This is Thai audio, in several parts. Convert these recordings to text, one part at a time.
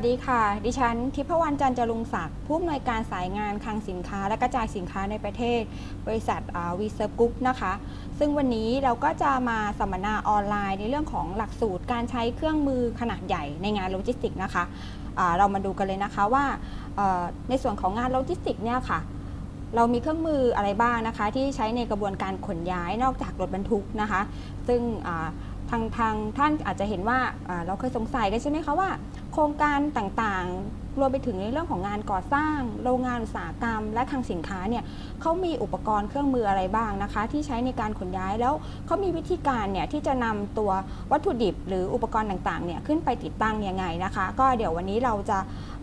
วัสดีค่ะ ดิฉันทิพวรรณจันจรุงศักดิ์ผู้อำนวยการสายงานคลังสินค้า และกระจายสินค้าในประเทศ บริษัทวีเซอร์กรุ๊ปนะคะ ซึ่งวันนี้เราก็จะมาสัมมนาออนไลน์ในเรื่องของหลักสูตรการใช้เครื่องมือขนาดใหญ่ในงานโลจิสติกส์นะคะเรามาดูกันเลยนะคะว่าในส่วนของงานโลจิสติกส์เนี่ยค่ะ เรามีเครื่องมืออะไรบ้างนะคะ ที่ใช้ในกระบวนการขนย้ายนอกจากรถบรรทุกนะคะ ซึ่งทางทางท่านอาจจะเห็นว่าเราเคยสงสัยกันใช่ไหมคะว่า ครงการต่างๆ รวมไปถึงในเรื่องของงานก่อสร้าง โรงงานอุตสาหกรรม และคลังสินค้าเนี่ยเขามีอุปกรณ์เครื่องมืออะไรบ้างนะคะ ที่ใช้ในการขนย้ายแล้วเขามีวิธีการเนี่ยที่จะนำตัววัตถุดิบ หรืออุปกรณ์ต่างๆเนี่ยขึ้นไปติดตั้งยังไงนะคะ ก็เดี๋ยววันนี้เราจะ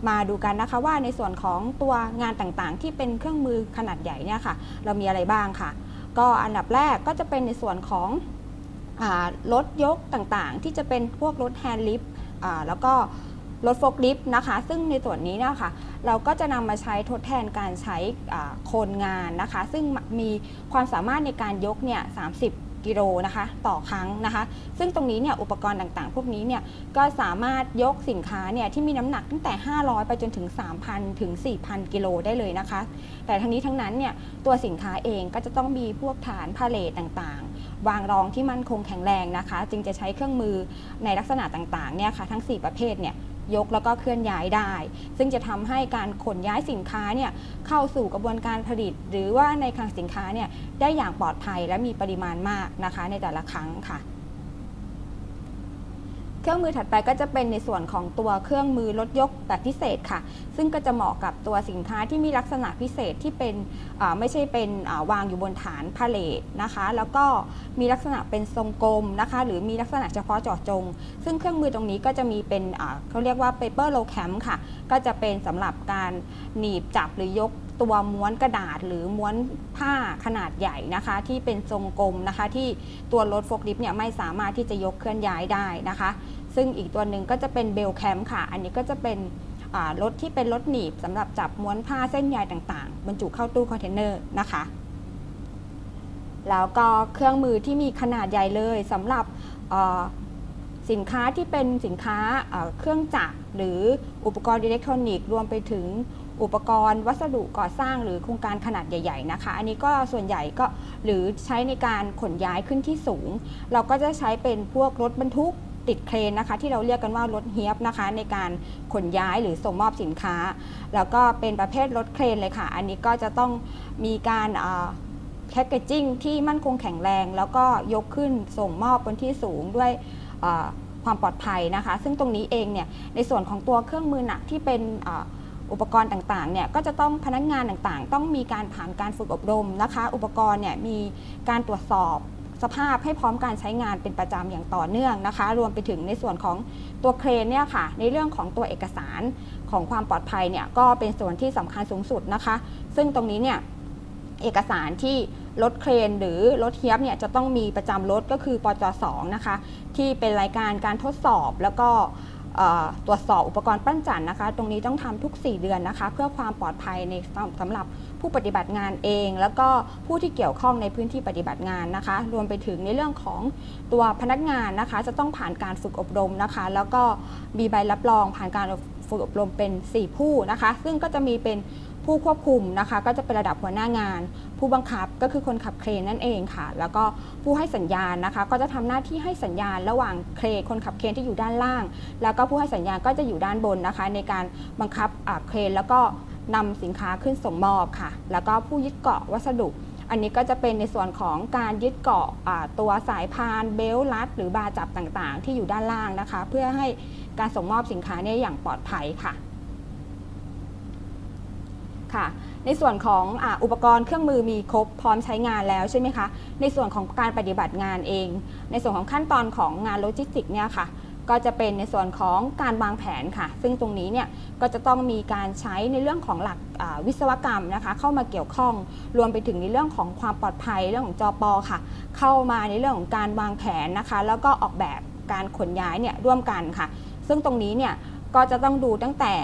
มาดูกันนะคะว่าในส่วนของตัวงานต่างๆ ที่เป็นเครื่องมือขนาดใหญ่เนี่ยค่ะ เรามีอะไรบ้างค่ะ ก็อันดับแรกก็จะเป็นในส่วนของรถยกต่างๆ ที่จะเป็นพวกรถแฮนด์ลิฟต์แล้วก็ รถโฟล์คลิฟต์นะคะ ซึ่งในส่วนนี้เนะคะเราก็จะนำมาใช้ทดแทนการใช้โคนงานนะคะ ซึ่งมีความสามารถในการยกเนี่ย30 กิโลนะคะ ต่อครั้งนะคะ ซึ่งตรงนี้เนี่ยอุปกรณ์ต่างๆ พวกนี้เนี่ยก็สามารถยกสินค้าเนี่ยที่มีน้ำหนักตั้งแต่ 500 ไปจนถึง 3,000 ถึง 4,000 กิโลได้เลยนะคะ แต่ทั้งนี้ทั้งนั้นเนี่ยตัวสินค้าเองก็จะต้องมีพวกฐานพาเลทต่างๆวางรองที่มั่นคงแข็งแรงนะคะ จึงจะใช้เครื่องมือในลักษณะต่างๆเนี่ยค่ะทั้ง 4 ประเภทเนี่ย ยกแล้วก็เคลื่อนย้ายได้ ซึ่งจะทำให้การขนย้ายสินค้าเนี่ยเข้าสู่กระบวนการผลิต หรือว่าในคลังสินค้าเนี่ยได้อย่างปลอดภัยและมีปริมาณมากนะคะในแต่ละครั้งค่ะ เครื่องมือถัดไปก็จะเป็นในส่วนของตัวเครื่องมือรถยกแบบพิเศษค่ะ ซึ่งก็จะเหมาะกับตัวสินค้าที่มีลักษณะพิเศษที่เป็นไม่ใช่เป็นวางอยู่บนฐานพาเลทนะคะ แล้วก็มีลักษณะเป็นทรงกลมนะคะ หรือมีลักษณะเฉพาะเจาะจง ซึ่งเครื่องมือตรงนี้ก็จะมีเป็นเขาเรียกว่า paper low cam ค่ะ ก็จะเป็นสำหรับการหนีบจับหรือยกตัวม้วนกระดาษหรือม้วนผ้าขนาดใหญ่นะคะ ที่เป็นทรงกลมนะคะ ที่ตัวรถโฟล์คลิฟต์เนี่ยไม่สามารถที่จะยกเคลื่อนย้ายได้นะคะ ซึ่งอีกตัวหนึ่งก็จะเป็นเบลแคมค่ะ อันนี้ก็จะเป็นรถที่เป็นรถหนีบสำหรับจับม้วนผ้าเส้นใยต่างๆ บรรจุเข้าตู้คอนเทนเนอร์นะคะ แล้วก็เครื่องมือที่มีขนาดใหญ่เลยสำหรับสินค้าที่เป็นสินค้าเครื่องจักรหรืออุปกรณ์อิเล็กทรอนิกส์รวมไปถึงอุปกรณ์วัสดุก่อสร้างหรือโครงการขนาดใหญ่ ๆ นะคะ อันนี้ก็ส่วนใหญ่ก็หรือใช้ในการขนย้ายขึ้นที่สูง เราก็จะใช้เป็นพวกรถบรรทุก ติดเครนนะคะ ที่เราเรียกกันว่ารถเฮียบนะคะ ในการขนย้ายหรือส่งมอบสินค้า แล้วก็เป็นประเภทรถเครนเลยค่ะ อันนี้ก็จะต้องมีการแพ็กเกจจิ้งที่มั่นคงแข็งแรง แล้วก็ยกขึ้นส่งมอบบนที่สูงด้วยความปลอดภัยนะคะ ซึ่งตรงนี้เองเนี่ยในส่วนของตัวเครื่องมือหนักที่เป็นอุปกรณ์ต่างๆ เนี่ยก็จะต้องพนักงานต่างๆ ต้องมีการผ่านการฝึกอบรมนะคะ อุปกรณ์เนี่ยมีการตรวจสอบ สภาพให้พร้อมการใช้งานเป็นประจำอย่างต่อเนื่องนะคะ รวมไปถึงในส่วนของตัวเครนเนี่ยค่ะ ในเรื่องของตัวเอกสารของความปลอดภัยเนี่ยก็เป็นส่วนที่สำคัญสูงสุดนะคะ ซึ่งตรงนี้เนี่ยเอกสารที่รถเครนหรือรถเฮียบเนี่ยจะต้องมีประจำรถก็คือปจ2นะคะ ที่เป็นรายการการทดสอบแล้วก็ตรวจสอบอุปกรณ์ปั้นจันนะคะ ตรงนี้ต้องทำทุก 4 เดือนนะคะ เพื่อความปลอดภัยในสำหรับ ผู้ปฏิบัติงานเอง แล้วก็ผู้ที่เกี่ยวข้องในพื้นที่ปฏิบัติงานนะคะ รวมไปถึงในเรื่องของตัวพนักงานนะคะ จะต้องผ่านการฝึกอบรมนะคะ แล้วก็มีใบรับรองผ่านการฝึกอบรมเป็น 4 ผู้นะคะ ซึ่งก็จะมีเป็นผู้ควบคุมนะคะ ก็จะเป็นระดับหัวหน้างาน ผู้บังคับก็คือคนขับเครนนั่นเองค่ะ แล้วก็ผู้ให้สัญญาณนะคะ ก็จะทำหน้าที่ให้สัญญาณระหว่างเครนคนขับเครนที่อยู่ด้านล่าง แล้วก็ผู้ให้สัญญาณก็จะอยู่ด้านบนนะคะ ในการบังคับเครนแล้วก็ นำสินค้าขึ้นส่งมอบค่ะ แล้วก็ผู้ยึดเกาะวัสดุ อันนี้ก็จะเป็นในส่วนของการยึดเกาะตัวสายพานเบลต์รัด หรือบาร์จับต่างๆ ที่อยู่ด้านล่างนะคะ เพื่อให้การส่งมอบสินค้าเนี่ยอย่างปลอดภัยค่ะค่ะในส่วนของออุปกรณ์เครื่องมือมีครบพร้อมใช้งานแล้วใช่ไหมคะ ในส่วนของการปฏิบัติงานเอง ในส่วนของขั้นตอนของงานโลจิสติกเนี่ยค่ะ ก็จะเป็นในส่วนของการวางแผนค่ะ ซึ่งตรงนี้เนี่ยก็จะต้องมีการใช้ในเรื่องของหลักวิศวกรรมนะคะ เข้ามาเกี่ยวข้องรวมไปถึงในเรื่องของความปลอดภัยเรื่องของจอปอค่ะ เข้ามาในเรื่องของการวางแผนนะคะ แล้วก็ออกแบบการขนย้ายเนี่ยร่วมกันค่ะ ซึ่งตรงนี้เนี่ยก็จะต้องดูตั้งแต่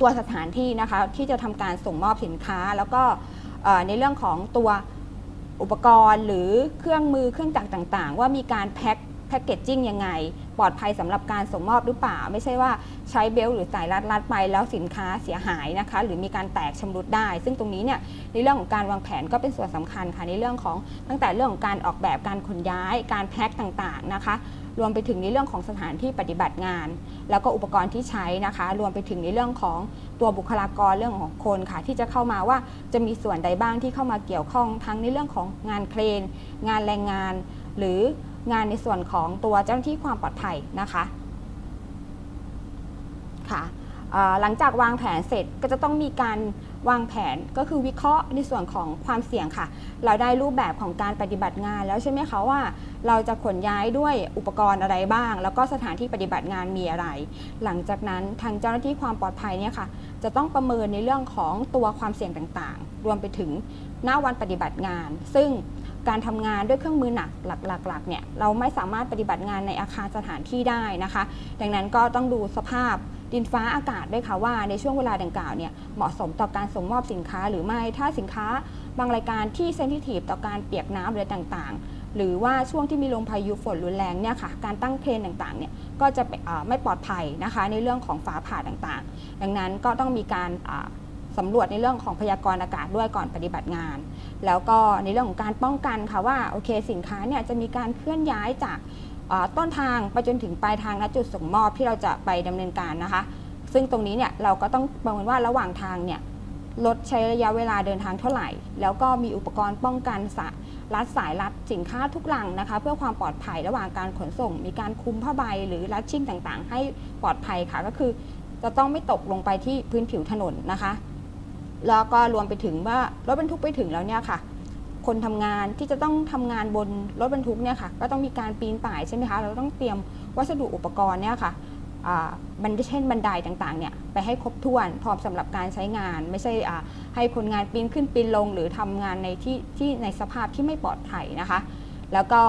ตัวสถานที่นะคะที่จะทำการส่งมอบสินค้า แล้วก็ในเรื่องของตัวอุปกรณ์หรือเครื่องมือเครื่องจักรต่างๆ ว่ามีการแพ็คแพ็กเกจจิ้งยังไง ปลอดภัยสำหรับการส่งมอบหรือเปล่า ไม่ใช่ว่าใช้เบลต์หรือสายรัดรัดไปแล้วสินค้าเสียหายนะคะ หรือมีการแตกชำรุดได้ ซึ่งตรงนี้เนี่ยในเรื่องของการวางแผนก็เป็นส่วนสำคัญค่ะในเรื่องของตั้งแต่เรื่องของการออกแบบการขนย้าย การแพ็คต่างๆนะคะรวมไปถึงในเรื่องของสถานที่ปฏิบัติงาน แล้วก็อุปกรณ์ที่ใช้นะคะ รวมไปถึงในเรื่องของตัวบุคลากรเรื่องของคนค่ะ ที่จะเข้ามาว่าจะมีส่วนใดบ้างที่เข้ามาเกี่ยวข้องทั้งในเรื่องของงานเครน งานแรงงาน หรือ งานในส่วนของตัวเจ้าหน้าที่ความปลอดภัยนะคะค่ะหลังจากวางแผนเสร็จก็จะต้องมีการวางแผนก็คือวิเคราะห์ในส่วนของความเสี่ยงค่ะ เราได้รูปแบบของการปฏิบัติงานแล้วใช่ไหมคะว่า เราจะขนย้ายด้วยอุปกรณ์อะไรบ้าง แล้วก็สถานที่ปฏิบัติงานมีอะไร หลังจากนั้นทางเจ้าหน้าที่ความปลอดภัยเนี่ยค่ะ จะต้องประเมินในเรื่องของตัวความเสี่ยงต่างๆ รวมไปถึงหน้าวันปฏิบัติงาน ซึ่ง การทำงานด้วยเครื่องมือหนักหลักๆเนี่ยเราไม่สามารถปฏิบัติงานในอาคารสถานที่ได้นะคะ ดังนั้นก็ต้องดูสภาพดินฟ้าอากาศด้วยค่ะว่าในช่วงเวลาดังกล่าวเนี่ยเหมาะสมต่อการส่งมอบสินค้าหรือไม่ถ้าสินค้าบางรายการที่เซนซิทีฟต่อการเปียกน้ำหรือต่างๆ หรือว่าช่วงที่มีลมพายุฝนรุนแรงเนี่ยค่ะการตั้งเครนต่างๆเนี่ยก็จะไม่ปลอดภัยนะคะในเรื่องของฟ้าผ่าต่างๆ ดังนั้นก็ต้องมีการ สำรวจในเรื่องของพยากรณ์อากาศด้วยก่อนปฏิบัติงาน แล้วก็ในเรื่องของการป้องกันค่ะว่าโอเคสินค้าเนี่ยจะมีการเคลื่อนย้ายจากต้นทางไปจนถึงปลายทางณจุดส่งมอบที่เราจะไปดำเนินการนะคะ ซึ่งตรงนี้เนี่ยเราก็ต้องประเมินว่าระหว่างทางเนี่ยรถใช้ระยะเวลาเดินทางเท่าไหร่ แล้วก็มีอุปกรณ์ป้องกันสะรัดสายรัดสินค้าทุกหลังนะคะ เพื่อความปลอดภัยระหว่างการขนส่ง มีการคุมผ้าใบหรือรัดชิ่งต่างๆ ให้ปลอดภัยค่ะก็คือ จะต้องไม่ตกลงไปที่พื้นผิวถนนนะคะ แล้วก็รวมไปถึงว่ารถบรรทุกไปถึงแล้วเนี่ยค่ะ คนทำงานที่จะต้องทำงานบนรถบรรทุกเนี่ยค่ะ ก็ต้องมีการปีนป่ายใช่ไหมคะ เราต้องเตรียมวัสดุอุปกรณ์เนี่ยค่ะบันเช่นบันไดต่างๆเนี่ยไปให้ครบถ้วนพร้อมสำหรับการใช้งาน ไม่ใช่ให้คนงานปีนขึ้นปีนลง หรือทำงานในที่ที่ในสภาพที่ไม่ปลอดภัยนะคะ แล้วก็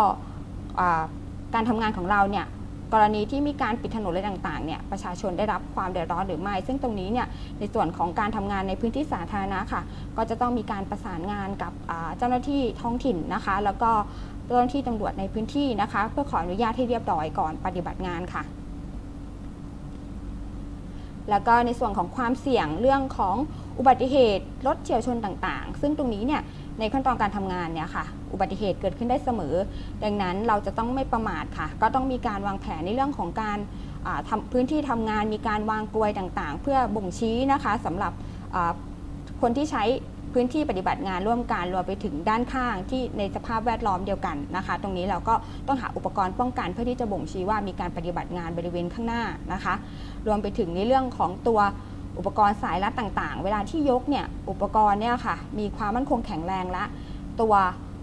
การทำงานของเราเนี่ย กรณีที่มีการปิดถนนอะไรต่างๆเนี่ยประชาชนได้รับความเดือดร้อนหรือไม่ ซึ่งตรงนี้เนี่ยในส่วนของการทำงานในพื้นที่สาธารณะค่ะ ก็จะต้องมีการประสานงานกับเจ้าหน้าที่ท้องถิ่นนะคะ แล้วก็เจ้าหน้าที่ตำรวจในพื้นที่นะคะ เพื่อขออนุญาตให้เรียบร้อยก่อนปฏิบัติงานค่ะ แล้วก็ในส่วนของความเสี่ยงเรื่องของอุบัติเหตุรถเฉียวชนต่างๆ ซึ่งตรงนี้เนี่ย ในขั้นตอนการทำงานเนี่ยค่ะอุบัติเหตุเกิดขึ้นได้เสมอ ดังนั้นเราจะต้องไม่ประมาทค่ะ ก็ต้องมีการวางแผนในเรื่องของการาพื้นที่ทำงานมีการวางกลวยต่างๆ เพื่อบ่งชี้นะคะสำหรับคนที่ใช้พื้นที่ปฏิบัติงานร่วมกันรวมไปถึงด้านข้างที่ในสภาพแวดล้อมเดียวกันนะคะ ตรงนี้เราก็ต้องหาอุปกรณ์ป้องกันเพื่อที่จะบ่งชี้ว่ามีการปฏิบัติงานบริเวณข้างหน้านะคะ รวมไปถึงในเรื่องของตัว อุปกรณ์สายรัดต่างๆ เวลาที่ยกเนี่ยอุปกรณ์เนี่ยค่ะมีความมั่นคงแข็งแรงและ ตัว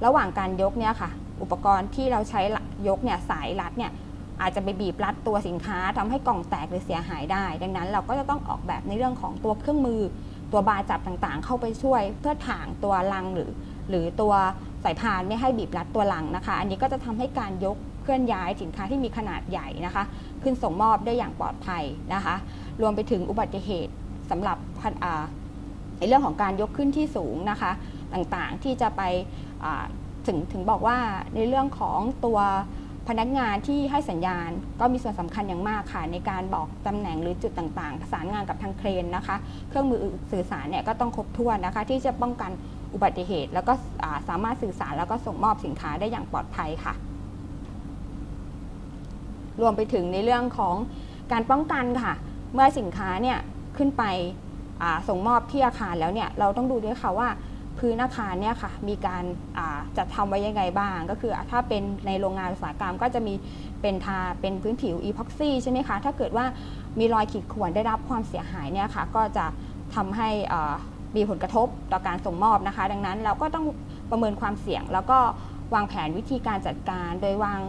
ระหว่างการยกเนี่ยค่ะ อุปกรณ์ที่เราใช้ยกเนี่ยสายรัดเนี่ยอาจจะไปบีบรัดตัวสินค้าทำให้กล่องแตกหรือเสียหายได้ ดังนั้นเราก็จะต้องออกแบบในเรื่องของตัวเครื่องมือ ตัวบาจับต่างๆ เข้าไปช่วย เพื่อถ่างตัวลังหรือ หรือตัวสายพานไม่ให้บีบรัดตัวลังนะคะ อันนี้ก็จะทำให้การยกเคลื่อนย้ายสินค้าที่มีขนาดใหญ่นะคะ ขึ้นส่งมอบได้อย่างปลอดภัยนะคะ รวมไปถึงอุบัติเหตุ สำหรับในเรื่องของการยกขึ้นที่สูงนะคะ ต่างๆที่จะไปถึงถึงบอกว่าในเรื่องของตัวพนักงานที่ให้สัญญาณก็มีส่วนสำคัญอย่างมากค่ะ ในการบอกตำแหน่งหรือจุดต่างๆ ประสานงานกับทางเครนนะคะ เครื่องมือสื่อสารเนี่ยก็ต้องครบถ้วนนะคะ ที่จะป้องกันอุบัติเหตุ แล้วก็สามารถสื่อสารแล้วก็ส่งมอบสินค้าได้อย่างปลอดภัยค่ะ รวมไปถึงในเรื่องของการป้องกันค่ะ เมื่อสินค้าเนี่ย ขึ้นไปส่งมอบที่อาคารแล้วเนี่ยเราต้องดูด้วยค่ะว่าพื้นอาคารเนี่ยค่ะมีการาจัดทำไว้ยังไงบ้าง ก็คือถ้าเป็นในโรงงานอุตสาหกรรมก็จะมีเป็นทาเป็นพื้นผิวอีพ็อกซี่ใช่ไหมคะ ถ้าเกิดว่ามีรอยขีดข่วนได้รับความเสียหายเนี่ยค่ะก็จะทำให้มีผลกระทบต่อการส่งมอบนะคะ ดังนั้นเราก็ต้องประเมินความเสี่ยง แล้วก็วางแผนวิธีการจัดการ โดยวาง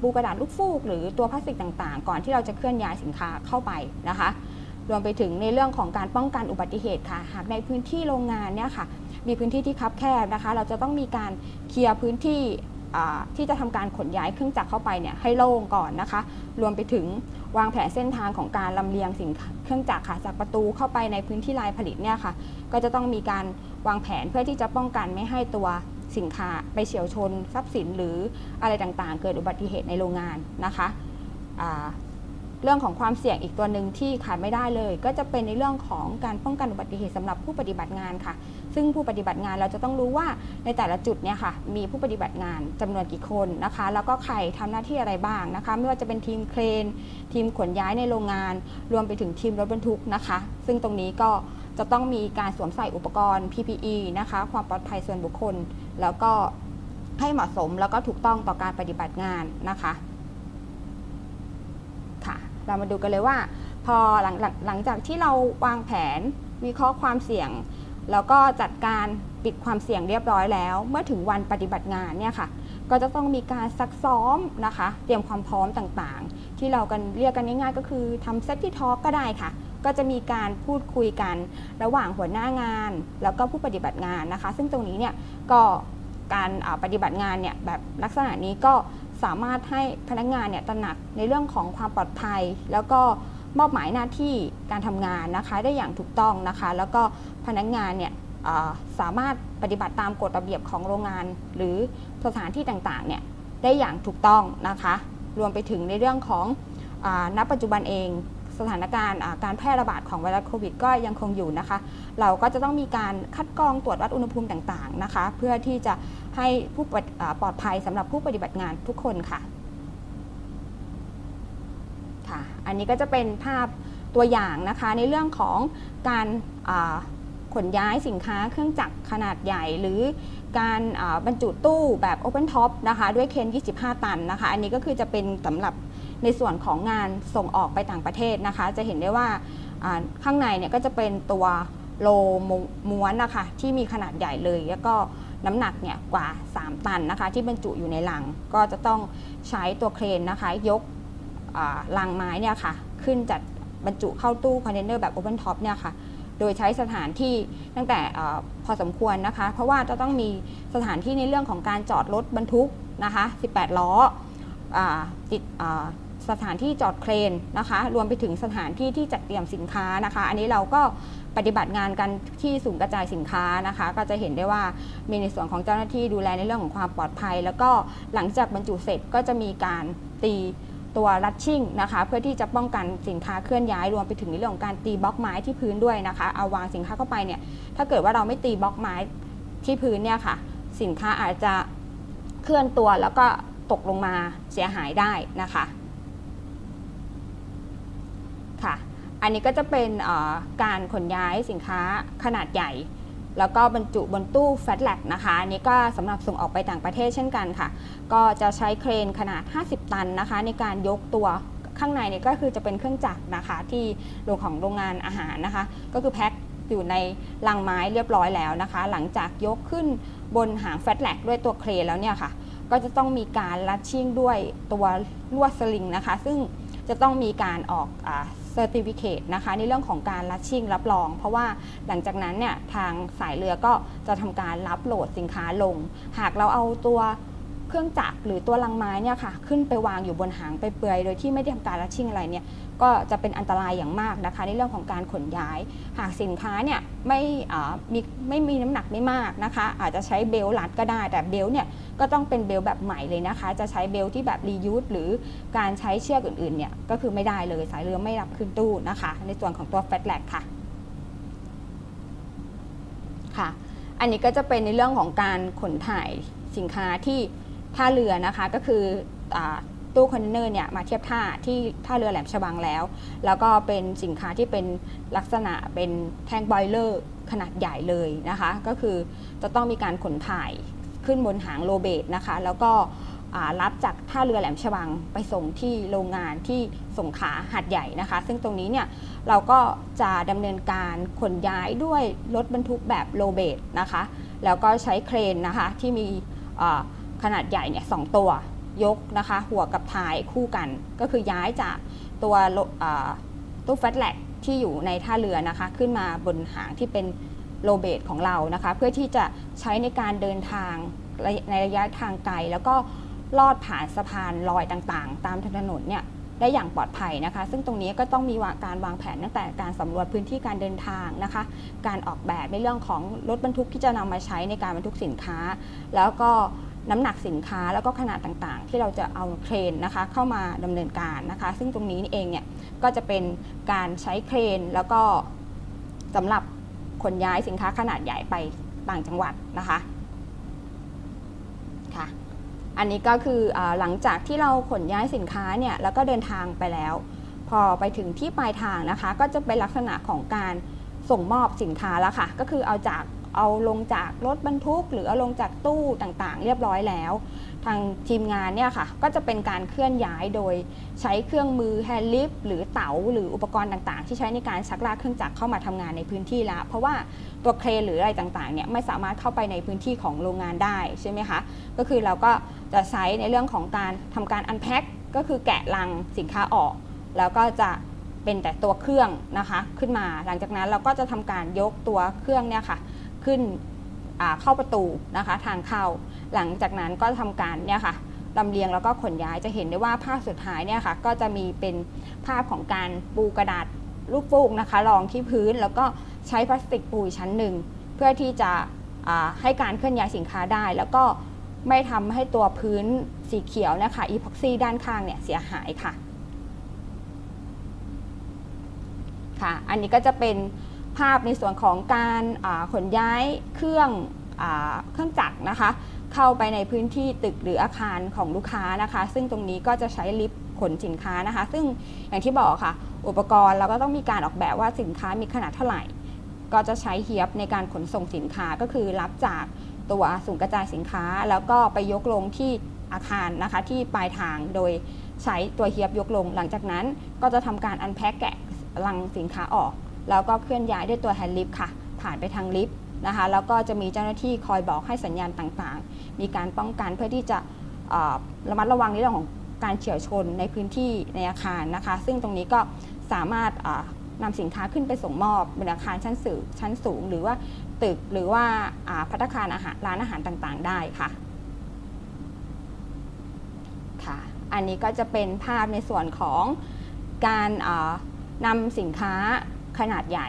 ปูกระดาษลูกฟูก หรือตัวพลาสติกต่างๆ ก่อนที่เราจะเคลื่อนย้ายสินค้าเข้าไปนะคะ รวมไปถึงในเรื่องของการป้องกันอุบัติเหตุค่ะ หากในพื้นที่โรงงานเนี่ยค่ะ มีพื้นที่ที่คับแคบนะคะ เราจะต้องมีการเคลียร์พื้นที่ที่จะทำการขนย้ายเครื่องจักรเข้าไปเนี่ยให้โล่งก่อนนะคะ รวมไปถึงวางแผนเส้นทางของการลำเลียงสินค้าเครื่องจักรค่ะ จากประตูเข้าไปในพื้นที่ลายผลิตเนี่ยค่ะ ก็จะต้องมีการวางแผนเพื่อที่จะป้องกันไม่ให้ตัวสินค้าไปเฉียวชน ทรัพย์สินหรืออะไรต่างๆ เกิดอุบัติเหตุในโรงงานนะคะ เรื่องของความเสี่ยงอีกตัวหนึ่งที่ขาดไม่ได้เลย ก็จะเป็นในเรื่องของการป้องกันอุบัติเหตุสำหรับผู้ปฏิบัติงานค่ะ ซึ่งผู้ปฏิบัติงานเราจะต้องรู้ว่าในแต่ละจุดเนี่ยค่ะมีผู้ปฏิบัติงานจำนวนกี่คนนะคะ แล้วก็ใครทำหน้าที่อะไรบ้างนะคะ ไม่ว่าจะเป็นทีมเครน ทีมขนย้ายในโรงงาน รวมไปถึงทีมรถบรรทุกนะคะ ซึ่งตรงนี้ก็จะต้องมีการสวมใส่อุปกรณ์ PPE นะคะ ความปลอดภัยส่วนบุคคล แล้วก็ให้เหมาะสมแล้วก็ถูกต้องต่อการปฏิบัติงานนะคะค่ะ เรามาดูกันเลยว่า พอหลังหลังหลังจากที่เราวางแผนวิเคราะห์ความเสี่ยง แล้วก็จัดการปิดความเสี่ยงเรียบร้อยแล้ว เมื่อถึงวันปฏิบัติงานเนี่ยค่ะก็จะต้องมีการซักซ้อมนะคะ เตรียมความพร้อมต่างๆ ที่เรากันเรียกกันง่ายๆ ก็คือทำเซตที่ทอก็ได้ค่ะ ก็จะมีการพูดคุยกันระหว่างหัวหน้างาน แล้วก็ผู้ปฏิบัติงานนะคะ ซึ่งตรงนี้เนี่ยก็การปฏิบัติงานเนี่ยแบบลักษณะนี้ก็ สามารถให้พนักงานเนี่ยตระหนักในเรื่องของความปลอดภัย แล้วก็มอบหมายหน้าที่การทำงานนะคะ ได้อย่างถูกต้องนะคะ แล้วก็พนักงานเนี่ยสามารถปฏิบัติตามกฎระเบียบของโรงงาน หรือสถานที่ต่างๆเนี่ยได้อย่างถูกต้องนะคะ รวมไปถึงในเรื่องของอาณปัจจุบันเองสถานการณ์การแพร่ระบาดของไวรัสโควิด ก็ยังคงอยู่นะคะ เราก็จะต้องมีการคัดกรองตรวจวัดอุณหภูมิต่างๆนะคะ เพื่อที่จะ ให้ผู้ปฏิอ่าปลอดภัยสำหรับผู้ปฏิบัติงานทุกคนค่ะค่ะ อันนี้ก็จะเป็นภาพตัวอย่างนะคะในเรื่องของการขนย้ายสินค้าเครื่องจักรขนาดใหญ่ หรือการบรรจุตู้แบบ Open Top นะคะด้วยเคน 25 ตันนะคะ อันนี้ก็คือจะเป็นสำหรับในส่วนของงานส่งออกไปต่างประเทศนะคะ จะเห็นได้ว่าข้างในเนี่ยก็จะเป็นตัวโลม้วนนะคะที่มีขนาดใหญ่เลย แล้วก็ น้ำหนักเนี่ยกว่า 3 ตันนะคะที่บรรจุอยู่ในลัง ก็จะต้องใช้ตัวเครนนะคะ ยกลังไม้เนี่ยค่ะ ขึ้นจัดบรรจุเข้าตู้คอนเทนเนอร์แบบ Open Top เนี่ยค่ะโดยใช้สถานที่ตั้งแต่อพอสมควรนะคะ เพราะว่าจะต้องมีสถานที่ในเรื่องของการจอดรถบรรทุกนะคะ 18 ล้ออติดอ่าสถานที่จอดเครนนะคะ รวมไปถึงสถานที่ที่จัดเตรียมสินค้านะคะ อันนี้เราก็ปฏิบัติงานกันที่ศูนย์กระจายสินค้านะคะ ก็จะเห็นได้ว่ามีในส่วนของเจ้าหน้าที่ดูแลในเรื่องของความปลอดภัย แล้วก็หลังจากบรรจุเสร็จก็จะมีการตีตัวรัดชิ่งนะคะ เพื่อที่จะป้องกันสินค้าเคลื่อนย้ายรวมไปถึงในเรื่องของการตีบล็อกไม้ที่พื้นด้วยนะคะ เอาวางสินค้าเข้าไปเนี่ยถ้าเกิดว่าเราไม่ตีบล็อกไม้ที่พื้นเนี่ยค่ะ สินค้าอาจจะเคลื่อนตัวแล้วก็ตกลงมาเสียหายได้นะคะ ค่ะ อันนี้ก็จะเป็นการขนย้ายสินค้าขนาดใหญ่ แล้วก็บรรจุบนตู้แฟตแลกนะคะ อันนี้ก็สำหรับส่งออกไปต่างประเทศเช่นกันค่ะ ก็จะใช้เครนขนาด 50 ตันนะคะ ในการยกตัวข้างในเนี่ยก็คือจะเป็นเครื่องจักรนะคะที่โรงของโรงงานอาหารนะคะ ก็คือแพ็คอยู่ในลังไม้เรียบร้อยแล้วนะคะ หลังจากยกขึ้นบนหางแฟตแลกด้วยตัวเครนแล้วเนี่ยค่ะ ก็จะต้องมีการลัดชิ่งด้วยตัวลวดสลิงนะคะ ซึ่งจะต้องมีการออกอ ร์ติฟิเคตนะคะในเรื่องของการลัชชิ่งรับรอง เพราะว่าหลังจากนั้นเนี่ยทางสายเรือก็จะทำการรับโหลดสินค้าลง หากเราเอาตัวเครื่องจักรหรือตัวลังไม้เนี่ยค่ะขึ้นไปวางอยู่บนหางไปเปลือยโดยที่ไม่ได้ทำการลัชชิ่งอะไรเนี่ย ก็จะเป็นอันตรายอย่างมากนะคะ ในเรื่องของการขนย้าย หากสินค้าเนี่ยไม่มีไม่มีน้ำหนักไม่มากนะคะ อาจจะใช้เบลต์รัดก็ได้แต่เบลต์เนี่ยก็ต้องเป็นเบลต์แบบใหม่เลยนะคะ จะใช้เบลต์ที่แบบรียูสหรือการใช้เชือกอื่นๆเนี่ยก็คือไม่ได้เลยสายเรือไม่รับขึ้นตู้นะคะ ในส่วนของตัวแฟตแลกค่ะค่ะ อันนี้ก็จะเป็นในเรื่องของการขนถ่ายสินค้าที่ท่าเรือนะคะก็คืออา ตู้คอนเทนเนอร์เนี่ยมาเทียบท่าที่ท่าเรือแหลมฉบังแล้ว แล้วก็เป็นสินค้าที่เป็นลักษณะเป็นแท่งบอยเลอร์ขนาดใหญ่เลยนะคะ ก็คือจะต้องมีการขนถ่ายขึ้นบนหางโรเบตนะคะ แล้วก็รับจากท่าเรือแหลมฉบังไปส่งที่โรงงานที่สงขาหัดใหญ่นะคะ ซึ่งตรงนี้เนี่ยเราก็จะดำเนินการขนย้ายด้วยรถบรรทุกแบบโรเบตนะคะ แล้วก็ใช้เครนนะคะที่มีขนาดใหญ่เนี่ยสองตัว ยกนะคะ หัวกับท้ายคู่กัน ก็คือย้ายจากตัวตู้แฟตแลกที่อยู่ในท่าเรือนะคะ ขึ้นมาบนหางที่เป็นโรเบตของเรานะคะ เพื่อที่จะใช้ในการเดินทางในระยะทางไกลแล้วก็ลอดผ่านสะพานลอยต่างๆ ตามถนนเนี่ยได้อย่างปลอดภัยนะคะ ซึ่งตรงนี้ก็ต้องมีาการวางแผนตั้งแต่การสำรวจพื้นที่การเดินทางนะคะ การออกแบบในเรื่องของรถบรรทุกที่จะนำมาใช้ในการบรรทุกสินค้า แล้วก็ น้ำหนักสินค้าแล้วก็ขนาดต่างๆ ที่เราจะเอาเครนนะคะเข้ามาดำเนินการนะคะ ซึ่งตรงนี้นี่เองเนี่ยก็จะเป็นการใช้เครนแล้วก็สำหรับขนย้ายสินค้าขนาดใหญ่ไปต่างจังหวัดนะคะค่ะอันนี้ก็คืออหลังจากที่เราขนย้ายสินค้าเนี่ยแล้วก็เดินทางไปแล้ว พอไปถึงที่ปลายทางนะคะ ก็จะเป็นลักษณะของการส่งมอบสินค้าแล้วค่ะ ก็คือเอาจาก เอาลงจากรถบรรทุก หรือเอาลงจากตู้ต่างๆ เรียบร้อยแล้ว ทางทีมงานเนี่ยค่ะ ก็จะเป็นการเคลื่อนย้ายโดยใช้เครื่องมือแฮนลิฟหรือเต๋าหรืออุปกรณ์ต่างๆ ที่ใช้ในการชักลากเครื่องจักรเข้ามาทำงานในพื้นที่แล้วเพราะว่าตัวเครนหรืออะไรต่างๆเนี่ยไม่สามารถเข้าไปในพื้นที่ของโรงงานได้ใช่ไหมคะก็คือเราก็จะใช้ในเรื่องของการทำการอันแพ็คก็คือแกะลังสินค้าออก แล้วก็จะเป็นแต่ตัวเครื่องนะคะขึ้นมาหลังจากนั้นเราก็จะทำการยกตัวเครื่องเนี่ยค่ะ ขึ้นเข้าประตูนะคะ ทางเข้า หลังจากนั้นก็ทำการเนี่ยค่ะลำเลียงแล้วก็ขนย้ายจะเห็นได้ว่าภาพสุดท้ายเนี่ยค่ะ ก็จะมีเป็นภาพของการปูกระดาษลูกฟูกนะคะรองที่พื้นแล้วก็ใช้พลาสติกปูชั้นหนึ่งเพื่อที่จะให้การเคลื่อนย้ายสินค้าได้ แล้วก็ไม่ทำให้ตัวพื้นสีเขียวนะคะอีพ็อกซี่ด้านข้างเนี่ยเสียหายค่ะค่ะ อันนี้ก็จะเป็น ภาพในส่วนของการขนย้ายเครื่องอเครื่องจักรนะคะ เข้าไปในพื้นที่ตึกหรืออาคารของลูกค้านะคะ ซึ่งตรงนี้ก็จะใช้ลิฟต์ขนสินค้านะคะ ซึ่งอย่างที่บอกค่ะ อุปกรณ์เราก็ต้องมีการออกแบบว่าสินค้ามีขนาดเท่าไหร่ ก็จะใช้เฮียบในการขนส่งสินค้าก็คือรับจากตัวศูนย์กระจายสินค้า แล้วก็ไปยกลงที่อาคารนะคะที่ปลายทางโดยใช้ตัวเฮียบยกลง หลังจากนั้นก็จะทำการอันแพ็กแกะลังสินค้าออก แล้วก็เคลื่อนย้ายด้วยตัวแฮนด์ลิฟต์ค่ะ ผ่านไปทางลิฟต์นะคะ แล้วก็จะมีเจ้าหน้าที่คอยบอกให้สัญญาณต่างๆ มีการป้องกันเพื่อที่จะระมัดระวังในเรื่องของการเฉี่ยวชนในพื้นที่ในอาคารนะคะ ซึ่งตรงนี้ก็สามารถอ่านำสินค้าขึ้นไปส่งมอบบนอาคารชั้นสูงชั้นสูง หรือว่าตึกหรือว่าพัตตาคารอาหารร้านอาหารต่างๆ ได้ค่ะค่ะ อันนี้ก็จะเป็นภาพในส่วนของการนำสินค้า ขนาดใหญ่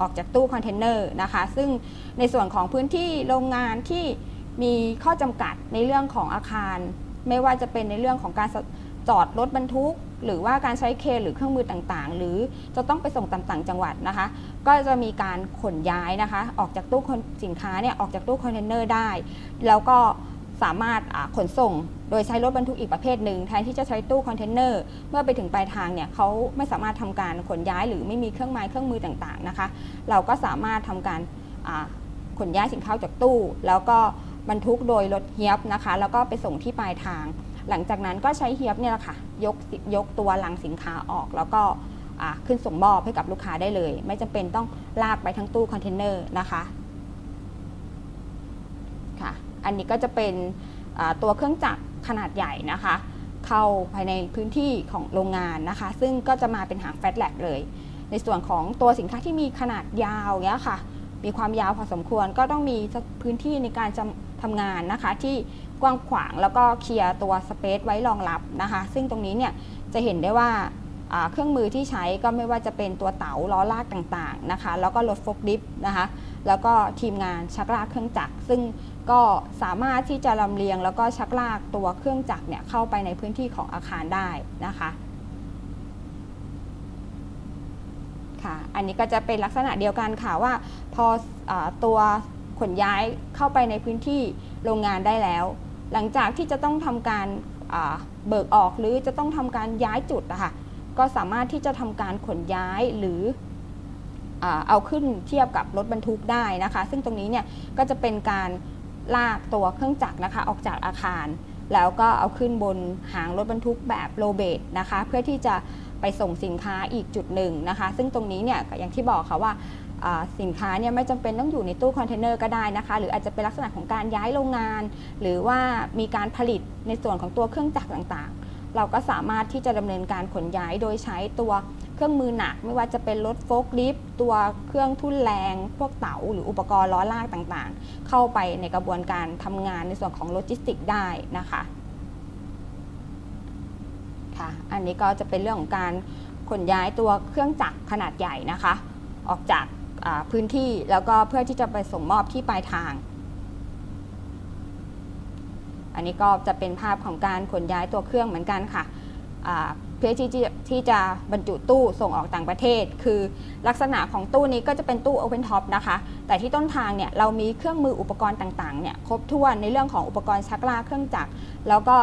ออกจากตู้คอนเทนเนอร์นะคะ ซึ่งในส่วนของพื้นที่โรงงานที่มีข้อจำกัดในเรื่องของอาคาร ไม่ว่าจะเป็นในเรื่องของการจอดรถบรรทุก หรือว่าการใช้เคหรือเครื่องมือต่างๆ หรือจะต้องไปส่งตามต่างจังหวัดนะคะ ก็จะมีการขนย้ายนะคะ ออกจากตู้สินค้าเนี่ยออกจากตู้คอนเทนเนอร์ได้ แล้วก็ สามารถขนส่ง โดยใช้รถบรรทุกอีกประเภทหนึ่งแทนที่จะใช้ตู้คอนเทนเนอร์เมื่อไปถึงปลายทางเนี่ยเขาไม่สามารถทำการขนย้ายหรือไม่มีเครื่องไม้เครื่องมือต่างๆนะคะ เราก็สามารถทำการขนย้ายสินค้าจากตู้ แล้วก็บรรทุกโดยรถเฮียบนะคะ แล้วก็ไปส่งที่ปลายทาง หลังจากนั้นก็ใช้เฮียบเนี่ยแหละค่ะยกยกตัวลังสินค้าออก แล้วก็ขึ้นส่งมอบให้กับลูกค้าได้เลย ไม่จำเป็นต้องลากไปทั้งตู้คอนเทนเนอร์นะคะ อันนี้ก็จะเป็นตัวเครื่องจักรขนาดใหญ่นะคะ เข้าภายในพื้นที่ของโรงงานนะคะ ซึ่งก็จะมาเป็นหางแฟลตแลกเลย ในส่วนของตัวสินค้าที่มีขนาดยาวเนี้ยค่ะ มีความยาวพอสมควรก็ต้องมีพื้นที่ในการทำงานนะคะ ที่กว้างขวางแล้วก็เคลียร์ตัวสเปซไว้รองรับนะคะ ซึ่งตรงนี้เนี่ยจะเห็นได้ว่าเครื่องมือที่ใช้ก็ไม่ว่าจะเป็นตัวเต๋าล้อลากต่างๆนะคะ แล้วก็รถโฟล์คลิฟนะคะ แล้วก็ทีมงานชักลากเครื่องจักร ซึ่ง ก็สามารถที่จะลำเลียง แล้วก็ชักลากตัวเครื่องจักรเนี่ยเข้าไปในพื้นที่ของอาคารได้นะคะค่ะอันนี้ก็จะเป็นลักษณะเดียวกันค่ะว่า พออตัวขนย้ายเข้าไปในพื้นที่โรงงานได้แล้ว หลังจากที่จะต้องทำการเบิกออกหรือจะต้องทำการย้ายจุดนะคะก็สามารถที่จะทำการขนย้ายหรือเอาขึ้นเทียบกับรถบรรทุกได้นะคะ ซึ่งตรงนี้เนี่ยก็จะเป็นการ ลากตัวเครื่องจักรนะคะ ออกจากอาคาร แล้วก็เอาขึ้นบนหางรถบรรทุกแบบโลเบตนะคะ เพื่อที่จะไปส่งสินค้าอีกจุดหนึ่งนะคะ ซึ่งตรงนี้เนี่ยอย่างที่บอกค่ะว่าสินค้าเนี่ยไม่จำเป็นต้องอยู่ในตู้คอนเทนเนอร์ก็ได้นะคะ หรืออาจจะเป็นลักษณะของการย้ายโรงงาน หรือว่ามีการผลิตในส่วนของตัวเครื่องจักรต่างๆ เราก็สามารถที่จะดำเนินการขนย้ายโดยใช้ตัว เครื่องมือหนักไม่ว่าจะเป็นรถโฟล์คลิฟต์ตัวเครื่องทุ่นแรง พวกเต๋าหรืออุปกรณ์ล้อลากต่างๆ เข้าไปในกระบวนการทำงานในส่วนของโลจิสติกได้นะคะค่ะอันนี้ก็จะเป็นเรื่องของการขนย้ายตัวเครื่องจักรขนาดใหญ่นะคะ ออกจากพื้นที่แล้วก็เพื่อที่จะไปส่งมอบที่ปลายทาง อันนี้ก็จะเป็นภาพของการขนย้ายตัวเครื่องเหมือนกันค่ะ เพื่อที่จะที่จะบรรจุตู้ส่งออกต่างประเทศ คือลักษณะของตู้นี้ก็จะเป็นตู้ Open Top นะคะ แต่ที่ต้นทางเนี่ยเรามีเครื่องมืออุปกรณ์ต่างๆเนี่ยครบถ้วนในเรื่องของอุปกรณ์ชักลากเครื่องจักรแล้วก็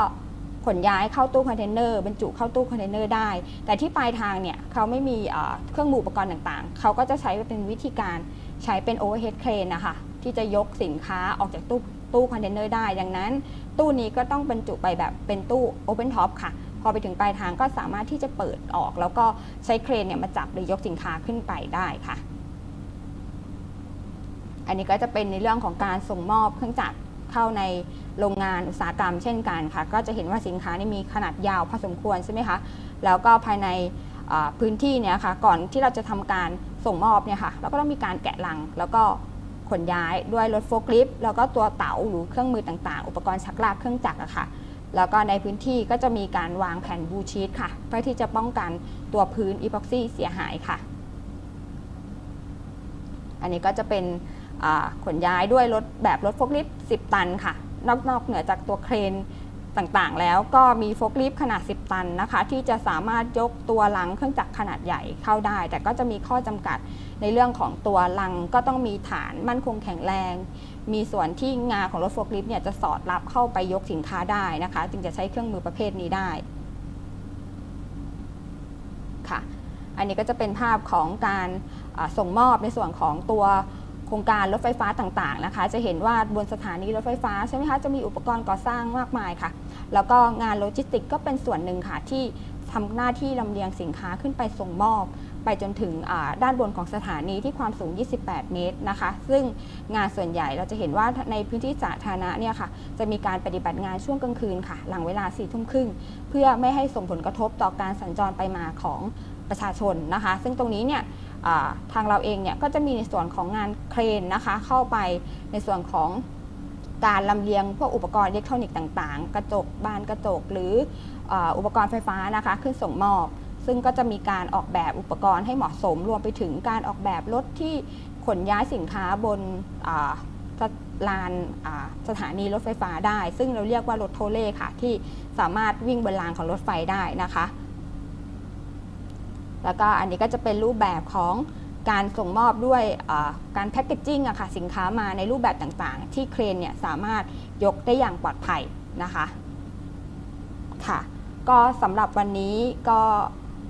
ขนย้ายเข้าตู้คอนเทนเนอร์บรรจุเข้าตู้คอนเทนเนอร์ได้ แต่ที่ปลายทางเนี่ยเขาไม่มีเครื่องมืออุปกรณ์ต่างๆ เขาก็จะใช้เป็นวิธีการใช้เป็น overhead crane นนะคะที่จะยกสินค้าออกจากตู้ตู้คอนเทนเนอร์ได้ ดังนั้น ตู้นี้ก็ต้องบรรจุไปแบบเป็นตู้ open top ค่ะ อไปถึงปลายทางก็สามารถที่จะเปิดออก แล้วก็ใช้เครนเนี่ยมาจับหรือยกสินค้าขึ้นไปได้ค่ะ อันนี้ก็จะเป็นในเรื่องของการส่งมอบเครื่องจักรเข้าในโรงงานอุตสาหกรรมเช่นกันค่ะ ก็จะเห็นว่าสินค้านี่มีขนาดยาวพอสมควรใช่ไหมคะแล้วก็ภายในพื้นที่เนี่ยค่ะก่อนที่เราจะทำการส่งมอบเนี่ยค่ะเราก็ต้องมีการแกะลัง แล้วก็ขนย้ายด้วยรถโฟล์คลิฟต์แล้วก็ตัวเต๋าหรือเครื่องมือต่างๆ อุปกรณ์ชักลากเครื่องจักรอะค่ะ แล้วก็ในพื้นที่ก็จะมีการวางแผ่นบูชีตค่ะ เพื่อที่จะป้องกันตัวพื้นอีพ็อกซี่เสียหายค่ะ อันนี้ก็จะเป็นขนย้ายด้วยรถแบบรถโฟล์คลิฟต์10 ตันค่ะ นอกนอกเหนือจากตัวเครนต่างๆ แล้วก็มีโฟล์คลิฟต์ขนาด 10 ตันนะคะ ที่จะสามารถยกตัวลังเครื่องจักรขนาดใหญ่เข้าได้ แต่ก็จะมีข้อจำกัดในเรื่องของตัวลังก็ต้องมีฐานมั่นคงแข็งแรง มีส่วนที่งาของรถโฟล์คลิฟต์เนี่ยจะสอดรับเข้าไปยกสินค้าได้นะคะ จึงจะใช้เครื่องมือประเภทนี้ได้ค่ะ อันนี้ก็จะเป็นภาพของการส่งมอบในส่วนของตัวโครงการรถไฟฟ้าต่างๆนะคะ จะเห็นว่าบนสถานีรถไฟฟ้าใช่ไหมคะจะมีอุปกรณ์ก่อสร้างมากมายค่ะ แล้วก็งานโลจิสติกก็เป็นส่วนหนึ่งค่ะที่ทำหน้าที่ลำเลียงสินค้าขึ้นไปส่งมอบ ไปจนถึงด้านบนของสถานีที่ความสูง 28 เมตรนะคะ ซึ่งงานส่วนใหญ่เราจะเห็นว่าในพื้นที่สาธารณะเนี่ยค่ะ จะมีการปฏิบัติงานช่วงกลางคืนค่ะ หลังเวลา4ทุ่มครึ่ง เพื่อไม่ให้ส่งผลกระทบต่อการสัญจรไปมาของประชาชนนะคะ ซึ่งตรงนี้เนี่ยทางเราเองเนี่ยก็จะมีในส่วนของงานเครนนะคะ เข้าไปในส่วนของการลำเลียงพวกอุปกรณ์อิเล็กทรอนิกส์ต่าง ๆ กระจกบานกระจกหรืออุปกรณ์ไฟฟ้านะคะ ขึ้นส่งมอบ ซึ่งก็จะมีการออกแบบอุปกรณ์ให้เหมาะสม รวมไปถึงการออกแบบรถที่ขนย้ายสินค้าบนลานสถานีรถไฟฟ้าได้ ซึ่งเราเรียกว่ารถโทเล่ค่ะ ที่สามารถวิ่งบนรางของรถไฟได้นะคะ แล้วก็อันนี้ก็จะเป็นรูปแบบของการส่งมอบด้วยการแพคเกจจิ้งอะค่ะสินค้ามาในรูปแบบต่างๆ ที่เครนเนี่ยสามารถยกได้อย่างปลอดภัยนะคะค่ะ ก็สำหรับวันนี้ก็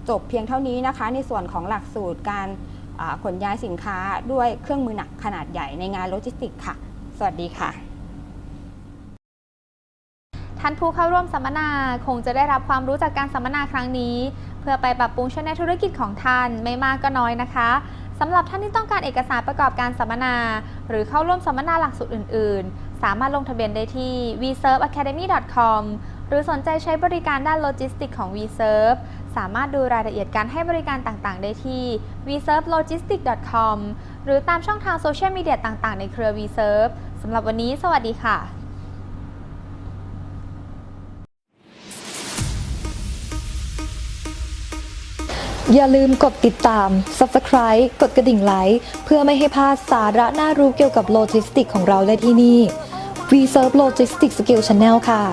จบเพียงเท่านี้นะคะ ในส่วนของหลักสูตรการขนย้ายสินค้าด้วยเครื่องมือหนักขนาดใหญ่ในงานโลจิสติกค่ะ สวัสดีค่ะ ท่านผู้เข้าร่วมสัมมนาคงจะได้รับความรู้จากการสัมมนาครั้งนี้ เพื่อไปปรับปรุงช่วยในธุรกิจของท่านไม่มากก็น้อยนะคะสำหรับท่านที่ต้องการเอกสารประกอบการสัมมนา หรือเข้าร่วมสัมมนาหลักสูตรอื่น ๆ สามารถลงทะเบียนได้ที่ vserveacademy.com หรือสนใจใช้บริการด้านโลจิสติกของ vserve สามารถดูรายละเอียดการให้บริการต่างๆ ได้ที่ vservelogistics.com หรือตามช่องทางโซเชียลมีเดียต่างๆ ในเครือ vserve สำหรับวันนี้ สวัสดีค่ะอย่าลืมกดติดตาม Subscribe กดกระดิ่งไลค์เพื่อไม่ให้พลาดสาระน่ารู้เกี่ยวกับโลจิสติกของเราได้ที่นี่ V Serve Logistics Skill Channel ค่ะ